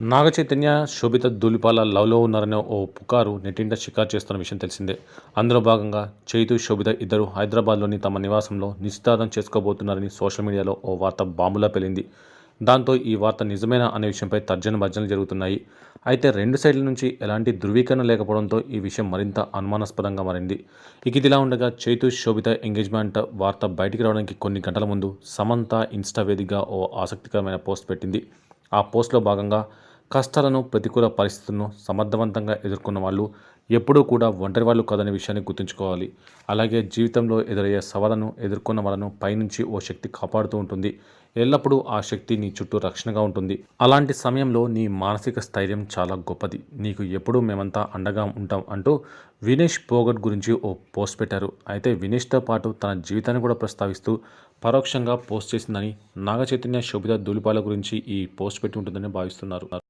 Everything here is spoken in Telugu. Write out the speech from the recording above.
నాగ చైతన్య శోభిత ధూళిపాల లవ్లో ఉన్నారనే ఓ పుకారు నెట్టింట షికారు చేస్తున్న విషయం తెలిసిందే. అందులో భాగంగా చైతు శోభిత ఇద్దరు హైదరాబాద్లోని తమ నివాసంలో నిశ్చితార్థం చేసుకోబోతున్నారని సోషల్ మీడియాలో ఓ వార్త బాంబులా పెళ్ళింది దాంతో ఈ వార్త నిజమేనా అనే విషయంపై తర్జన భర్జనలు జరుగుతున్నాయి. అయితే రెండు సైడ్ల నుంచి ఎలాంటి ధృవీకరణ లేకపోవడంతో ఈ విషయం మరింత అనుమానాస్పదంగా మారింది. ఇక ఇదిలా ఉండగా చైతు శోభిత ఎంగేజ్మెంట్ వార్త బయటికి రావడానికి కొన్ని గంటల ముందు సమంత ఇన్స్టా వేదికగా ఓ ఆసక్తికరమైన పోస్ట్ పెట్టింది. ఆ పోస్ట్లో భాగంగా కష్టాలను ప్రతికూల పరిస్థితులను సమర్థవంతంగా ఎదుర్కొన్న వాళ్ళు ఎప్పుడూ కూడా ఒంటరి వాళ్ళు కాదనే విషయాన్ని గుర్తుంచుకోవాలి. అలాగే జీవితంలో ఎదురయ్యే సవాళ్ళను ఎదుర్కొన్న వాళ్ళను పైనుంచి ఓ శక్తి కాపాడుతూ ఉంటుంది. ఎల్లప్పుడూ ఆ శక్తి నీ చుట్టూ రక్షణగా ఉంటుంది. అలాంటి సమయంలో నీ మానసిక స్థైర్యం చాలా గొప్పది. నీకు ఎప్పుడూ మేమంతా అండగా ఉంటాం అంటూ వినేష్ పోగట్ గురించి ఓ పోస్ట్ పెట్టారు. అయితే వినేష్తో పాటు తన జీవితాన్ని కూడా ప్రస్తావిస్తూ పరోక్షంగా పోస్ట్ చేసిందని నాగ చైతన్య శోభిత దూలిపాల గురించి ఈ పోస్ట్ పెట్టి ఉంటుందని భావిస్తున్నారు.